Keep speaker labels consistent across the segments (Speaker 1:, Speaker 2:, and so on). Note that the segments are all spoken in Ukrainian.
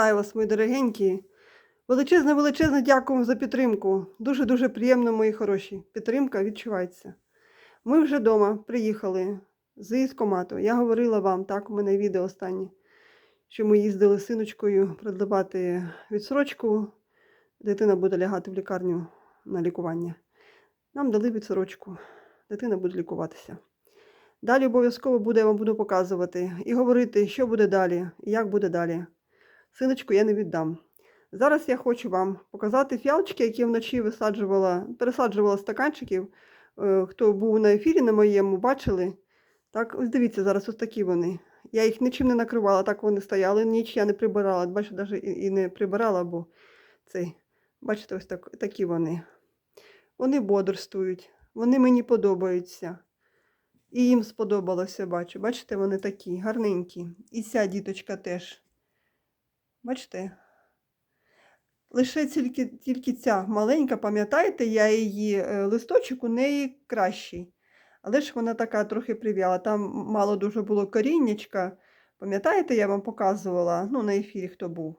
Speaker 1: Вітаю вас, мої дорогенькі. Величезне, величезне дякую за підтримку. Дуже-дуже приємно, мої хороші. Підтримка відчувається. Ми вже вдома приїхали з військомату. Я говорила вам, так, у мене відео останнє, що ми їздили з синочкою продавати відсрочку. Дитина буде лягати в лікарню на лікування. Нам дали відсрочку. Дитина буде лікуватися. Далі обов'язково буде, я вам буду показувати і говорити, що буде далі, і як буде далі. Синочку я не віддам. Зараз я хочу вам показати фіалочки, які вночі висаджувала, пересаджувала стаканчиків. Е, Хто був на ефірі на моєму, бачили. Так, ось дивіться, зараз ось такі вони. Я їх нічим не накривала, так вони стояли, ніч я не прибирала. Бачите, навіть і не прибирала, бо цей. Бачите, ось так, такі вони. Вони бодрствують, вони мені подобаються. І їм сподобалося, бачу. Бачите, вони такі гарненькі. І ця діточка теж. Бачите? Лише тільки, тільки ця маленька, пам'ятаєте, я її е, листочок у неї кращий. Але ж вона така трохи прив'яла. Там мало дуже було коріннячка. Пам'ятаєте, я вам показувала, ну, на ефірі хто був.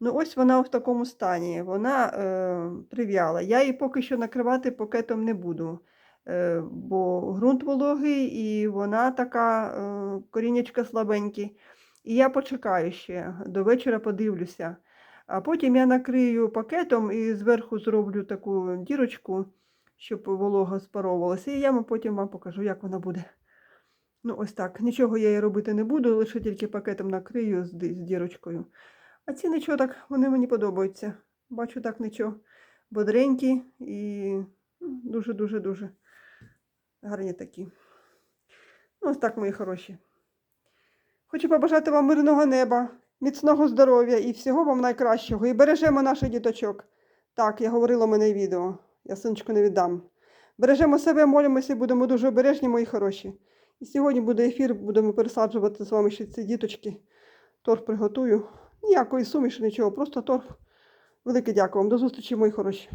Speaker 1: Ну, ось вона в такому стані. Вона е, прив'яла. Я її поки що накривати пакетом не буду. Е, бо ґрунт вологий і вона така е, коріннячка слабенькі. І я почекаю ще, до вечора подивлюся. А потім я накрию пакетом і зверху зроблю таку дірочку, щоб волога спаровувалася. І я потім вам покажу, як вона буде. Ну, ось так. Нічого я їй робити не буду, лише тільки пакетом накрию з, дірочкою. А ці нічого так, вони мені подобаються. Бачу так нічого. Бодренькі і дуже-дуже-дуже гарні такі. Ну, ось так, мої хороші. Хочу побажати вам мирного неба, міцного здоров'я і всього вам найкращого. І бережемо наших діточок. Так, я говорила мене відео. Я синочку не віддам. Бережемо себе, молимося будемо дуже обережні, мої хороші. І сьогодні буде ефір, будемо пересаджувати з вами ще ці діточки. Торф приготую. Ніякої суміші, нічого, просто торф. Велике дякую вам. До зустрічі, мої хороші.